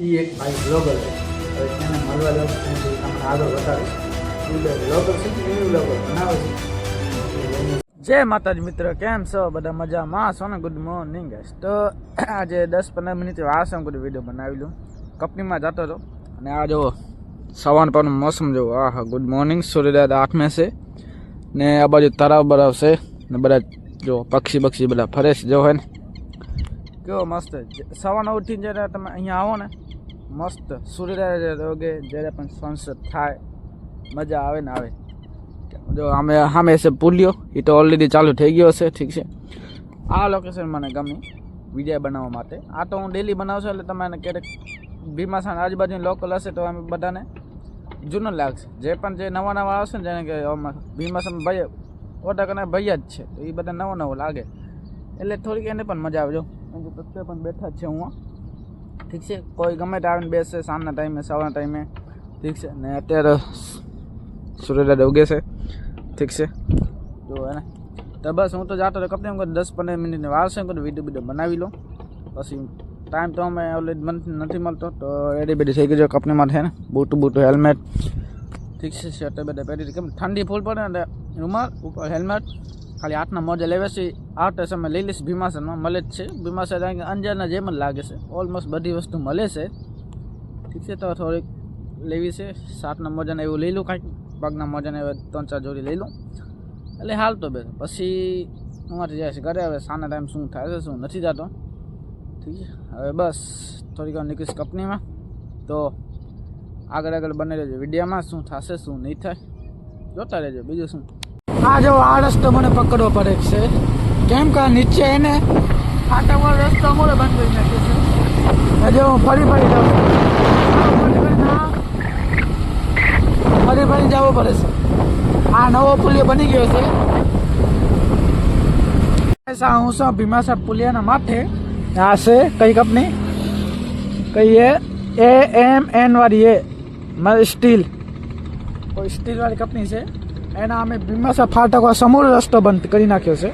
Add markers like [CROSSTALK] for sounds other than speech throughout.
એ એક ભાઈ બ્લોગર છે. હવે એને મળવા જાઉં છું તમને આગળ બતાવીશ બ્લોગર છે એ બ્લોગર બનાવે છે. જય માતાજી મિત્ર, કેમ છો? બધા મજામાં? છો ને? ગુડ મોર્નિંગ તો આજે દસ પંદર મિનિટ છે બધું વીડિયો બનાવી લઉં. કંપનીમાં જતો હતો અને આ જો સવાર પરનું મોસમ જોવો આ હા ગુડ મોર્નિંગ સૂર્યદાદ આંખ છે. ને આ બાજુ તરાવ બરાવ છે. ને બધા જો પક્ષી પક્ષી બધા ફરે છે. જો હોય ને. કેવો મસ્ત. સવારના ઉઠીને જ્યારે તમે અહીંયા આવો ને મસ્ત સૂર્યદાદ રોગે જ્યારે પણ સનસેટ થાય, મજા આવે ને આવે. જો અમે સામે છે પુલિયો એ તો ઓલરેડી ચાલુ થઈ ગયો છે ઠીક છે. આ લોકેશન મને ગમી વીડિયો બનાવવા માટે. આ તો હું ડેલી બનાવું છું એટલે તમે ક્યારેક ભીમાસાન આજુબાજુ લોકલ હશે તો અમે બધાને જૂનું લાગશે. જે પણ જે નવા નવા આવશે ને જેને કે ભીમાસાન ભાઈ ઓટા કને ભાઈ જ છે, તો એ બધા નવો નવો લાગે. એટલે થોડીક એને પણ મજા આવે. જો કેમ કે પ્રત્યે પણ બેઠા જ છે હું ઠીક છે? કોઈ ગમે તે આવીને બેસે, સાંજના ટાઈમે, સવારના ટાઈમે, ઠીક છે? ને અત્યારે સૂર્યદાદ ઉગે છે, ઠીક છે? જો હે ને તો બસ હું તો જાતો હતો કંપની દસ પંદર મિનિટની વાર છે કોઈ વીડિયો વીડિયો બનાવી લો પછી ટાઈમ તો અમે ઓલરેડી મન નથી મળતો, તો રેડી બેડી થઈ છે કંપનીમાં છે ને, બૂટ બૂટ હેલ્મેટ ઠીક છે, શર્ટ બધા પહેરી કેમ ઠંડી ફૂલ પડે ને રૂમાલ, ઉપર હેલ્મેટ ખાલી હાથના મોજા લેવે છે. આ ટેસ અમે લઈ લઈશ ભીમાસરમાં મળે જ છે. ભીમાસર અંજારના જેમ જ લાગે છે. ઓલમોસ્ટ બધી વસ્તુ મળે છે. ઠીક છે, તો થોડીક લેવી છે. સાતના મોજાને એવું લઈ લઉં કાંઈક. પગના મોજાને હવે ત્રણ ચાર જોડી લઈ લઉં. એટલે હાલ તો બે પછી અમારી જાય છે ઘરે હવે સાના ટાઈમ શું થાય છે, શું નથી જતો ઠીક છે. હવે બસ, થોડીક વાર નીકળીશ કંપનીમાં. તો આગળ આગળ બને રહેજો વિડીયોમાં. શું થશે, શું નહીં થાય. જોતા રહેજો. બીજું શું? આ જો આ રસ્તો મને પકડવો પડે છે. કેમ કે નીચે એને ફાટાવાળો રસ્તો મળે બંધ કરી નાખ્યો છે. હજુ હું ફરી ફરી જાઉં છું. ફરી ફરી ના- ફરી ફરી જવું પડે છે. આ નવો પુલિયો બની ગયો છે. ऐसा હું છું ભીમાસર પુલિયાના માથે. આ છે કઈ કંપની કઈ એ? એ એમ એન વાળી એ. મારે સ્ટીલ કોઈ સ્ટીલ વાળી કંપની છે? એના અમે ભીમાસર ફાટક સમૂળ રસ્તો બંધ કરી નાખ્યો છે.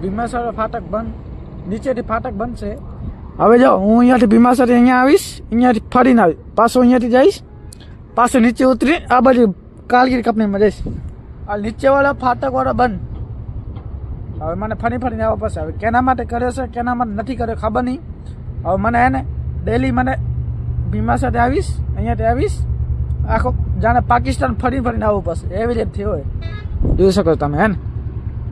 ભીમાસર ફાટક બંધ, નીચેથી ફાટક બંધ છે હવે જો હું અહીંયાથી ભીમાસર અહીંયા આવીશ, અહીંયાથી ફરીને આવીશ પાછો અહીંયાથી જઈશ, પાછો નીચે ઉતરી, આ બાજુ કાલગીર કંપનીમાં જઈશ. આ નીચેવાળા ફાટકવાળા બંધ. હવે મને ફરી ફરીને આવવા પડશે. હવે કેના માટે કર્યો છે, કેના માટે નથી કર્યો ખબર નહીં. હવે મને એને ડેલી મને ભીમા સાથે આવીશ, અહીંયાથી આવીશ આખો જાણે પાકિસ્તાન ફરી ફરીને આવવું પડશે. એવી રીતે થયું હોય. જોઈ શકો છો તમે, હે ને?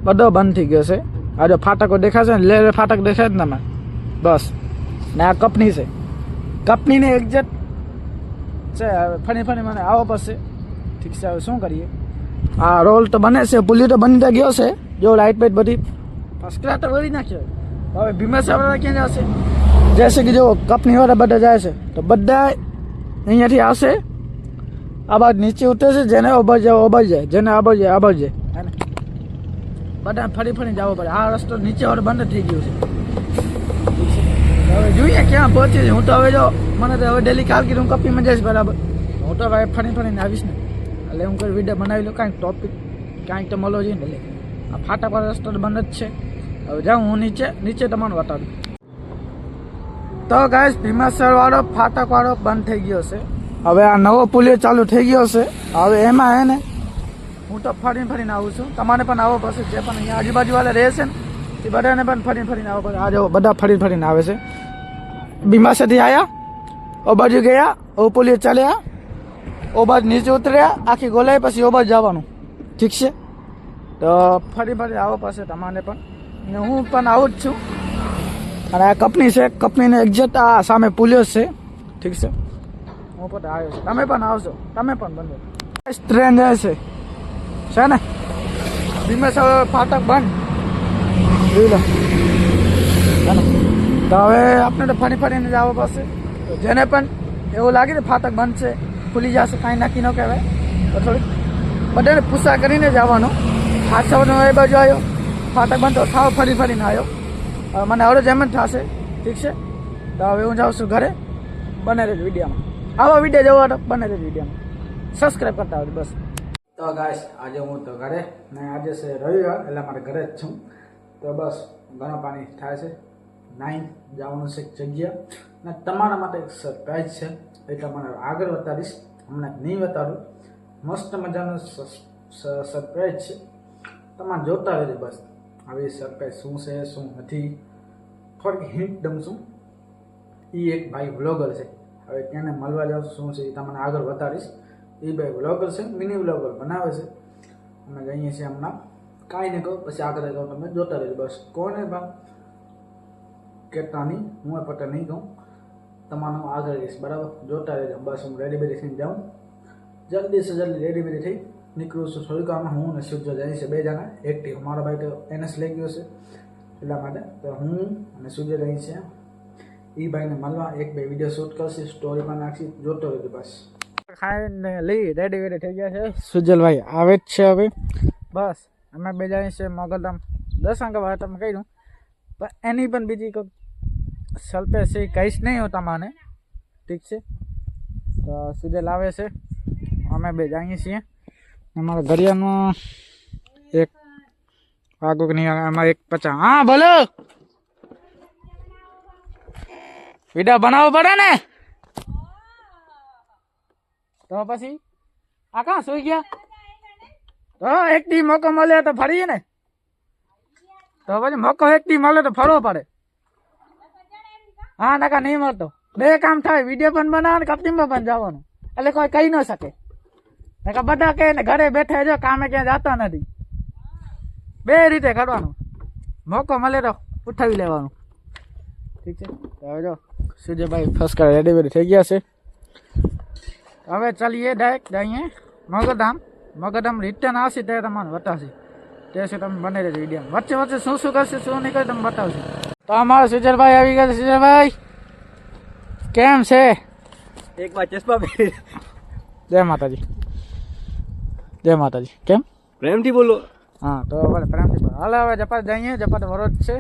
બધો બંધ થઈ ગયો છે. આ જો ફાટકો દેખાશે ને, લે ફાટક દેખાય જ ને તમે બસ. ને આ કંપની છે. કંપનીની એક્ઝેક્ટ છે, હવે ફરી ફરી મને આવવો પડશે. ઠીક છે, હવે શું કરીએ? આ રોલ તો બને છે પુલિયો તો બની તો ગયો છે. જો લાઇટ બાઇટ બધી ફર્સ્ટ ક્લાસ તો વળી નાખ્યો હવે ભીમા સાહેબ ક્યાં જશે જૈસે કે જો કંપનીવાળા બધા જાય છે, તો બધા અહીંયાથી આવશે. આ બાજુ નીચે ઉતરે છે જેને ઓબાઈ જાય ઓબાઈ જાય જેને આબર જાય આબર જાય. બધા ફરી ફરી જવો પડે. આ રસ્તો નીચે વાળો બંધ થઈ ગયો છે. હવે જોઈએ ક્યાં પહોંચી છે. હું તો હવે જો મને તો હવે ડેલી કાલગીર હું કપીમાં જઈશ બરાબર. હું તો હવે ફરી ફરીને આવીશ ને. એટલે હું કોઈ વીડિયો બનાવી લઉં કાંઈક ટોપિક કાંઈક તો મળવો જોઈએ ને. એટલે આ ફાટાવાળો રસ્તો તો બંધ જ છે. હવે જાઉં હું નીચે નીચે તમને બતાડું તો ગાય ભીમાસર વાળો ફાટક વાળો બંધ થઈ ગયો છે. હવે આ નવો પુલિયો ચાલુ થઈ ગયો છે. હવે એમાં હે ને, હું તો ફરીને ફરીને આવું છું. તમારે પણ આવો પડશે, જે પણ અહીંયા આજુબાજુ વાળા રહે છે ને, એ બધાને પણ ફરીને ફરીને આવો પડશે. આ જો બધા ફરીને ફરીને આવે છે. ભીમાસરથી આવ્યા ઓ બાજુ ગયા, ઓ પુલિયો ચાલ્યા, ઓ બાજુ નીચે ઉતર્યા, આખી ગોલાઈ પછી ઓ બાજુ જવાનું. ઠીક છે? તો ફરી ફરી આવો પાસે તમારે પણ. ને હું પણ આવું જ છું. અને આ કંપની છે, કંપનીને એક્ઝેક્ટ આ સામે પુલિયો છે. ઠીક છે? હું પણ આવ્યો છું. તમે પણ આવશો તમે પણ બનજો ટ્રેન જાય છે. ને? ધીમે ફાટક બંધ. જોઈ લો. તો હવે આપણે તો ફરી ફરીને જવા પડશે. જેને પણ એવું લાગે ને ફાટક બંધ છે ખુલી જશે, કાંઈ નક્કી ન કહેવાય. તો થોડીક બધાને પૂછા કરીને જવાનું. હાથસવાનો એ બાજુ આવ્યો ફાટક બંધ તો થાવ, ફરી ફરીને આવ્યો હવે મને હવે જેમ જ થશે. ઠીક છે? તો હવે હું જાઉં છું ઘરે. બને રહેજો વિડીયોમાં. આવા વીડિયો જોવા બને રહેજો વિડીયોમાં સબસ્ક્રાઈબ કરતા આવજો, બસ. તો ગાઈસ આજે હું તો ઘરે ને આજે છે રવિવાર, એટલે મારે ઘરે જ છું. તો બસ, ઘણા પાણી થાય છે. નાઈન જવાનું છે જગ્યા. અને તમારા માટે એક સરપ્રાઈઝ છે. એ મને આગળ બતાવીશ હમણાં નહીં બતાડું મસ્ત મજાનો સરપ્રાઈઝ છે. તમારે જોતા રહેજો બસ. એ સરપ્રાઈઝ શું છે, શું નથી. થોડીક હિન્ટ દઉં છું. એ એક ભાઈ વ્લોગર છે. હવે ક્યાંને મળવા જાવ શું છે એ તમને આગળ વધારીશ. એ ભાઈ વ્લોગર છે મિની વ્લોગર બનાવે છે. અમે જઈએ છીએ હમણાં કાંઈ નહીં કહું, પછી આગળ જાઉં તમે જોતા રહેજો. બસ, કોને પણ કહેતા નહીં, હું એ પટેલ નહીં કહું. તમારું આગળ રહીશ, બરાબર? જોતા રહેજો. બસ, હું રેડી બેડી થઈને જાઉં. જલ્દી સે જલ્દી રેડી બેડી થઈ. નીકળું છું થોડીક વારમાં. હું અને સૂર્ય જાય છે બે જણા. એક્ટિવ મારો ભાઈ તો એનએસ લઈ ગયો છે એટલા માટે. તો હું અને સૂર્ય રહી છે. એ ભાઈને મળવા, એક બે વીડિયો શૂટ કરશે સ્ટોરીમાં નાખશી, જોતો રહેજો બસ. ખાઈને લઈ રેડી વેડી થઈ ગયા છે. સુજલભાઈ આવે જ છે હવે. બસ, અમે બે જણા છે મોગલધામ દસ અંક વાત તમે દઉં પણ એની પણ બીજી કોઈ સલ્પે છે કહીશ નહીં હું તમને. ઠીક છે? તો સુજલ આવે છે. અમે બે જઈએ છીએ. અમારા ઘરિયાનું એક વાગુક નહીં એમાં એક પચાસ. હા, બોલો! વીડિયો બનાવવો પડે ને? તો પછી? આ કાં સુઈ ગયા? તો એક દી મોકો મળે તો ફરીએ ને? તો પછી મોકો એક દી મળે તો ફરવો પડે. હા નાકા નહીં મળતો. બે કામ થાય, વીડિયો પણ બનાવવાનું કપટીમાં પણ જવાનું. એટલે કોઈ કહી ન શકે. નાકા બધા કહે ને, ઘરે બેઠા જો, કામે ક્યાં જતા નથી. બે રીતે કરવાનું. મોકો મળે તો ઉઠાવી લેવાનું. ઠીક છે? હવે જો સૂર્યભાઈ ફર્સ્ટ કાર રેડી બેડી થઈ ગયા છે. હવે ચાલીએ ડાયરેક્ટ અહીંયા મગધામ. મગધામ રિટર્ન આવશે ત્યારે તમને બતાવશે. તે છે તમે બને રહેજો વીડિયો વચ્ચે વચ્ચે શું શું કરશે શું નહીં કરે તમે બતાવશે તો અમારા સુજલભાઈ આવી ગયા સુજલભાઈ કેમ છે? એક વાર ચશ્મા પહેરી. જય માતાજી. જય માતાજી. કેમ? પ્રેમથી બોલો. હા તો હવે પ્રેમથી બોલો. હાલો હવે જપાત જઈએ. જપાત વરોજ છે.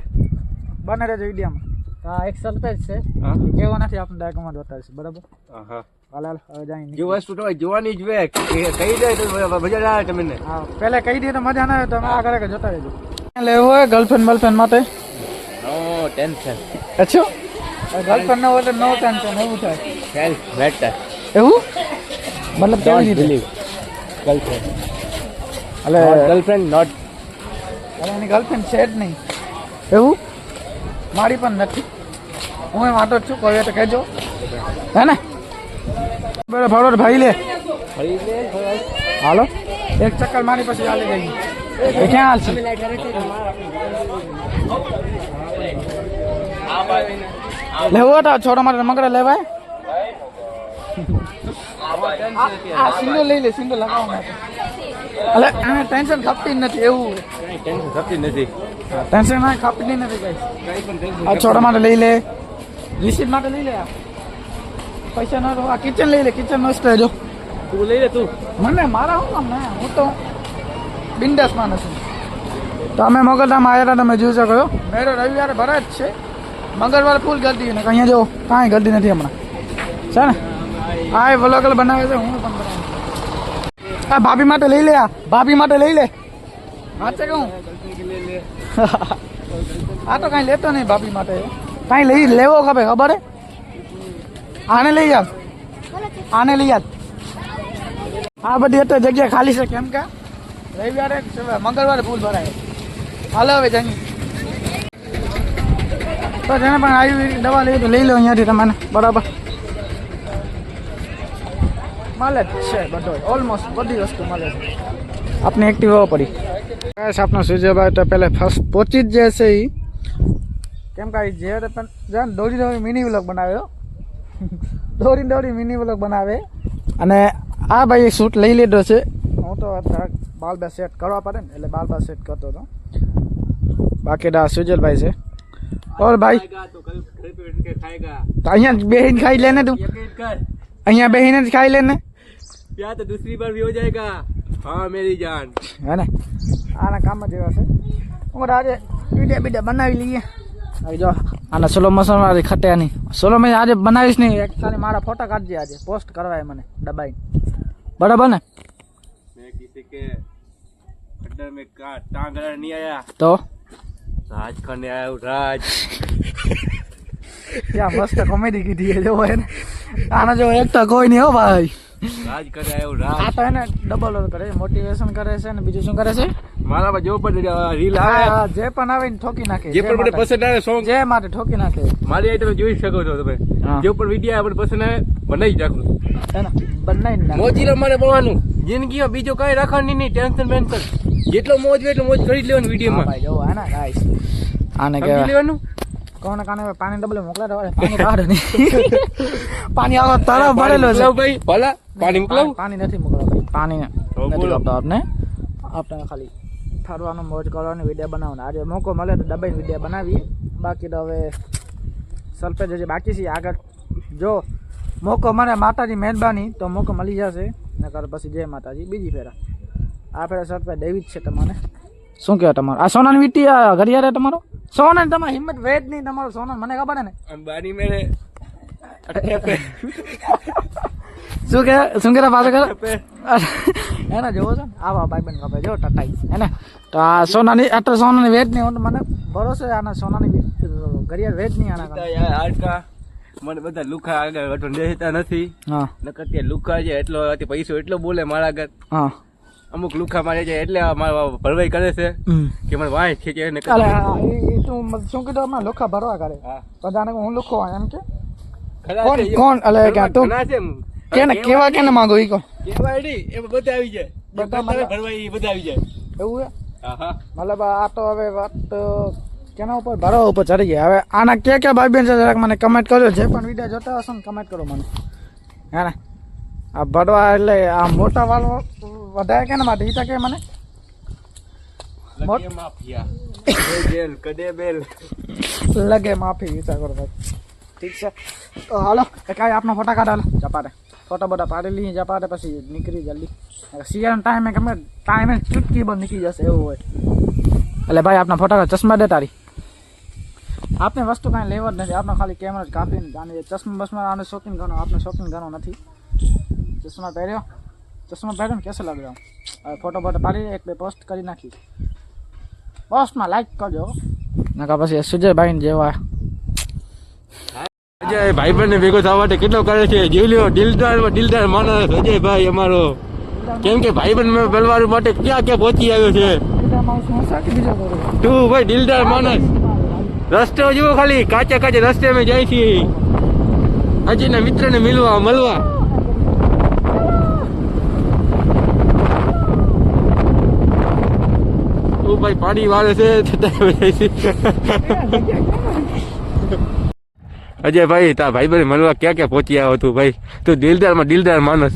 બને રહેજો વિડીયોમાં હા એક સરપ્રાઈઝ છે. કેવા નથી આપણે ડાયકોમાં બતાવીશું બરાબર? હા હાલ હાલ હવે જઈએ વસ્તુ તમારે જોવાની જ વે કહી દે તો મજા ના આવે તમને. હા પહેલા કહી દઈએ તો મજા ના આવે તો આગળ આગળ જોતા રહેજો. લેવું હોય ગર્લફ્રેન્ડ બર્લફ્રેન્ડ માટે? નો ટેન્શન અચ્છો. ગર્લફ્રેન્ડ નો હોય તો નો ટેન્શન એવું થાય. સેલ્ફ બેટર એવું? મતલબ કેવી રીતે? બિલીવ ગર્લફ્રેન્ડ એટલે ગર્લફ્રેન્ડ નોટ એની ગર્લફ્રેન્ડ છે જ નહીં. એવું? મારી પણ નથી. હું એ વાંધો જ છું કોઈ તો કહેજો. હે ને? બરાબર ફરોડ ભાઈ લે. હાલો. એક ચક્કર મારી પછી ચાલી ગઈ. એ ક્યાં હાલશે લેવો હોય તો છોડો માટે મગડે લેવાય. આ- આ સિંગલ લઈ લે સિંગલ લગાવવા અલે એટલે ટેન્શન ખપતી નથી એવું. ટેન્શન થતી નથી. ટેન્શન ખપતી નથી કઈ. આ છોડો માટે લઈ લે. રિસીટ માટે લઈ લે આ. પૈસા ના આ કિચન લઈ લે. કિચન મસ્ત છે જો. તું લઈ લે તું. મને મારા શું કામ ને? હું તો બિંદાસ માણસ છું. તો અમે મગરધામ આવ્યા હતા તમે જોઈ શકો છો. મેરો રવિવારે ભરાય જ છે. મંગળવારે ફૂલ ગરદી ને અહીંયા જો કાંઈ ગલતી નથી હમણાં. છે ને? હા એ વ્લોગલ બનાવે છે હું પણ બનાવું. આ ભાભી માટે લઈ લે આ. ભાભી માટે લઈ લે. હાચે કહું [LAUGHS] આ તો કાંઈ લેતો નહીં ભાભી માટે. કાંઈ લઈ લેવો ખબર ખબર આને લઈ જાવ આને લઈ જાવ આ બધી અત્યારે જગ્યા ખાલી છે કેમ કે? રવિવારે મંગળવારે ફૂલ ભરાય. હાલો હવે જઈ તો જેને પણ આવી દવા લેવી તો લઈ લો અહીંયાથી તમને બરાબર. મળે છે બધો. ઓલમોસ્ટ બધી વસ્તુ મળે છે. આપણે એક્ટિવ પડી. બસ આપનો સૂર્યભાઈ તો પહેલાં ફર્સ્ટ પહોંચી જ જશે એ કેમ કે જે રીતે પણ જો ને દોડી દોડી મિની વ્લોગ બનાવ્યો દોડી દોડી મિની વ્લોગ બનાવે અને આ ભાઈ શૂટ લઈ લીધો છે હું તો અત્યારે બાલ બા સેટ કરવા પડે ને એટલે બાલ બા સેટ કરતો હતો બાકી દા સુજલભાઈ છે ઓર ભાઈ તો કલ ઘરે पे बैठ के खाएगा તો અહીંયા બેહીને ખાઈ લે ને તું यकीन कर અહીંયા બેહીને જ ખાઈ લે ને प्यार तो दूसरी बार भी हो जाएगा हाँ मेरी जान હે ને આના કામ જ એવા છે હું આજે વિડીયો બીડિયો બનાવી લઈએ હવે જો આના સોલો મસાલો આજે ખટે નહીં સોલો મેં આજે બનાવીશ નહીં એક ખાલી મારા ફોટા કાઢજે આજે. પોસ્ટ કરવાય મને દબાઈ. બરાબર ને? તો? રાજખંડ આવ્યો રાજ. ક્યાં મસ્ત કોમેડી કીધી જો એને. આના જો એક તો કોઈ નહીં હો ભાઈ. રાજ કરે એવું રાજ. આ તો એને ડબલ કરે. મોટિવેશન કરે છે ને બીજું શું કરે છે? મારા પર જો પણ રીલ આવે. જે પણ આવે ને ઠોકી નાખે. જે જે પણ મને પસંદ આવે સોંગ જે માટે ઠોકી નાખે. મારી આઈ તમે જોઈ શકો છો તમે. જે પણ વિડિયા આવે પસંદ આવે બનાવી જ રાખું એને બનાવીને નાખે. મોજીલો મારે બોવાનું જિંદગીમાં બીજું કઈ રાખવાની નહીં ટેન્શન બેન્શન. જેટલો મોજ હોય એટલો મોજ કરી લેવાનું વીડિયો વિડીયોમાં ભાઈ જોવો હે ને આને કહેવાય લેવાનું? કોને કાને પાણી ડબલે મોકલા દો પાણી બહાર નહીં. [LAUGHS] પાણી આવો તરફ ભરેલો છે. ભાઈ. ભલા પાણી મોકલાવ? પાણી નથી મોકલાવ ભાઈ પાણી નથી બોલો. આપને. આપણે ખાલી ફરવાનો મોજ કરવાની વીડિયો બનાવવાનો. આજે મોકો મળે તો દબાઈને વીડિયો બનાવીએ. બાકી તો હવે સલ્ફેજ હજી બાકી છે. આગળ જો મોકો મળે માતાજી મહેરબાની તો મોકો મળી જશે. નકર પછી જય માતાજી. બીજી ફેરા. આ ફેરા સલ્ફેજ દેવી જ છે તમને શું કહેવાય તમારું? આ સોનાની વીટી આ ઘડિયાળે તમારો? સોના તમારી હિંમત વેદ નહીં તમારો સોના મને ખબર ને? અંબાની મેળે શું કે શું કે પાછો કરે એને જોવો છો આવા ભાઈ બેન ખબર જો ટટાઈ હે ને તો આ સોનાની આટલા સોનાની વેચ નહીં મને ભરોસો આના સોનાની ઘડિયાળ વેચ નહીં આના આટકા મને બધા લુખા આગળ વટો દેતા નથી. હા. નકર તે લુખા છે એટલો પૈસો એટલો બોલે મારા આગળ હા. અમુક લુખા મારે છે એટલે મારા ભરવાઈ કરે છે. કે મને વાય ખેંચે ને અલે આ એ- એ તું શું કીધું? અમારે લુખા ભરવા કરે. હા. બધાને હું લુખો એમ કે? કોણ કોણ? અલે કે તું? છે કેને કેવા કેને માંગો ઈ કો કેવા એડી એ બધા આવી જાય. બધા મારે ભરવાઈ એ બધા આવી જાય. એવું હે મતલબ આ તો હવે વાત કેના ઉપર? ભરવા ઉપર ચડી ગયા. હવે આના કે કે ભાઈ બેન છે જરાક મને કમેન્ટ કરજો. જે પણ વીડિયો જોતા હશો ને કમેન્ટ કરો મને. હે ને? આ ભરવા એટલે આ મોટા વાળો વધારે કેના માટે ઈ તો કે મને મોટ- લગે માફિયા. કડે બેલ કડે બેલ લગે માફી વિચાર કરો ભાઈ. ઠીક છે. તો હાલો કાંઈ આપનો ફોટા કાઢ હાલો ચપાટે ફોટો બોટા પાડી લઈએ ચપાટે પછી નીકળી જલ્દી. શિયાળાના ટાઈમે ગમે ટાઈમે ચૂટકી બંધ નીકળી જશે એવું હોય. એટલે ભાઈ આપના ફોટા કાઢ, ચશ્મા દે તારી. આપને વસ્તુ કાંઈ લેવા જ નથી આપણે ખાલી કેમેરા જ કાપીને આને ચશ્મા બસમાં આને શોખીન ગણો આપણે શોખીન ગણો નથી. ચશ્મા પહેર્યો. ચશ્મા ને કેસે લાગ્યો હવે ફોટો ફોટો પાડી એક બે પોસ્ટ કરી નાખી. પોસ્ટમાં લાઈક કરજો નકા પછી સુજયભાઈ જેવા. અજય ભાઈબંધ ને ભેગો થવા માટે કેટલો કરે છે? જીવલ્યો દિલદાર દિલદાર માણસ અજયભાઈ અમારો. કેમ કે ભાઈબંધ મેં બલવાર માટે ક્યાં ક્યાં પહોંચી આવ્યો છે? તું ભાઈ દિલદાર માણસ. રસ્તો જુઓ ખાલી કાચે કાચે રસ્તે અમે જાય છીએ. અજયના મિત્રને મિલવા મળવા. ઓ ભાઈ પાણી વાળે છે અજય ભાઈ તા ભાઈ ભાઈ મળવા ક્યાં ક્યાં પહોંચી આવ્યો તું ભાઈ? તું દિલદારમાં દિલદાર માણસ.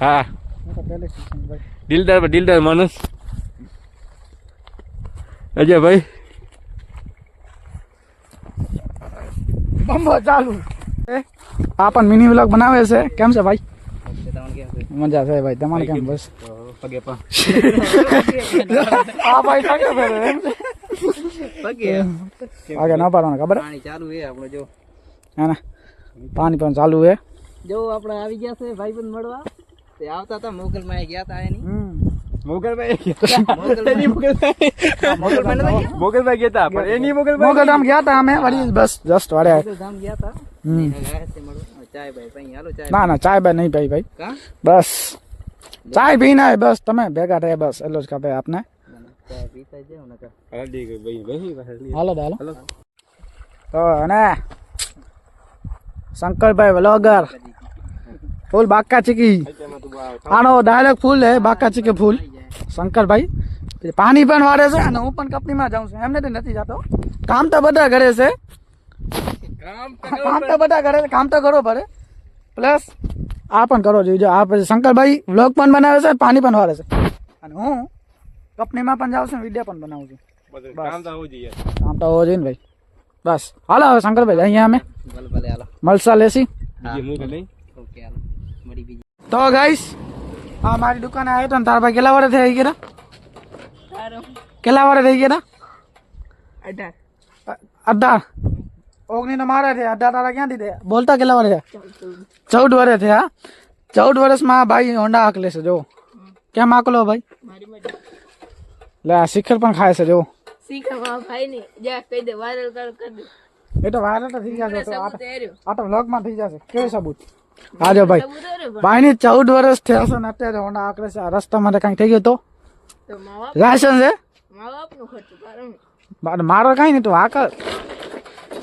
હા. દિલદારમાં દિલદાર માણસ. અજય ભાઈ. બંબો ચાલુ. આ પણ મિની વ્લોગ બનાવે છે. કેમ છે ભાઈ? મજા છે ભાઈ તમારે કેમ? બસ. પગે પા આ ભાઈ થાકે ફેરે છે આગે ના પાડવાનું ખબર પાણી ચાલુ હે આપણે જો હે ને પાણી પણ ચાલુ હે જો આપણે આવી ગયા છે ભાઈબંધ મળવા. તે આવતા હતા મોગલ માં ગયા હતા એની. મોગલભાઈ [LAUGHS] મોગલભાઈ ગયા તા પણ એની મોગલભાઈ મોગલધામ ગયા હતા અમે વળી બસ જસ્ટ વાડે મોગલધામ ગયા હતા ભાઈ ભાઈ ના ના ચાય બાય નહીં ભાઈ ભાઈ. બસ. ચાય પીને આય બસ તમે ભેગા થયા બસ એટલો જ ખપે આપને. હાલો હાલો. તો અને શંકરભાઈ વ્લોગર. ફૂલ બાકા ચીકી. આનો ડાયરેક્ટ ફૂલ હે બાકા ચીકી ફૂલ. શંકરભાઈ પાણી પણ વાળે છે અને હું પણ કંપનીમાં જાઉં છું. એમને તો નથી જતો. કામ તો બધા ઘરે છે. કામ તો બધા ઘરે છે કામ તો ઘરો પડે. પ્લસ આ પણ કરવો જોઈએ જો આ પછી શંકરભાઈ વ્લોગ પણ બનાવે છે પાણી પણ વાળે છે. અને હું કંપનીમાં પણ જાઉં છું વીડિયો પણ બનાવું છું. બધું કામ તો હોવું જોઈએ. કામ તો હોવો જોઈએ ને ભાઈ. બસ. હાલો હવે શંકરભાઈ અહીંયા અમે. ભલે ભલે હાલો. મલસા લેસી. બીજે મું નહીં ઓકે હાલો. મળી બીજી. તો ગાઈસ હા મારી દુકાને આવ્યો તો ને તારા ભાઈ કેટલા વારે થઈ ગયા કેટલા વારે થઈ ગયા અઢાર. અ- અઢાર. ઓગણી ઓગણીસ મારે છે. અઢાર તારા ક્યાંથી થયા? બોલતા કેટલા વર્ષ ચૌદ વર્ષ થયા? ચૌદ વર્ષમાં ભાઈ હોન્ડા હાકલે છે જો કેમ હાકલો ભાઈ? લે આ શિખર પણ ખાય છે જો એ તો વાયરલ તો થઈ જશે આ તો વ્લોગમાં થઈ જશે. કેવું સબૂત? હા જો ભાઈ. ભાઈની ચૌદ વર્ષ થયા છે ને અત્યારે હોન્ડા હાકલે છે રસ્તા માટે કાંઈ થઈ ગયું તો? લાયસન્સ છે? મારો કાંઈ નહીં તું હાકલ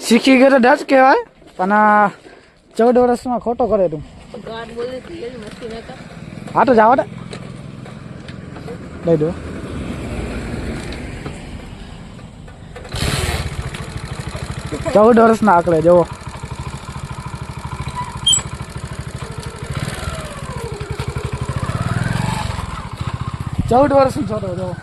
શીખી ગયો તો ડચ કહેવાય પણ ચૌદ વર્ષમાં ખોટો કરે તું. હા તો જાવ ને લઈ દો. ચૌદ વર્ષના આંકડે જુઓ. ચૌદ વર્ષનો છોકરો જુઓ.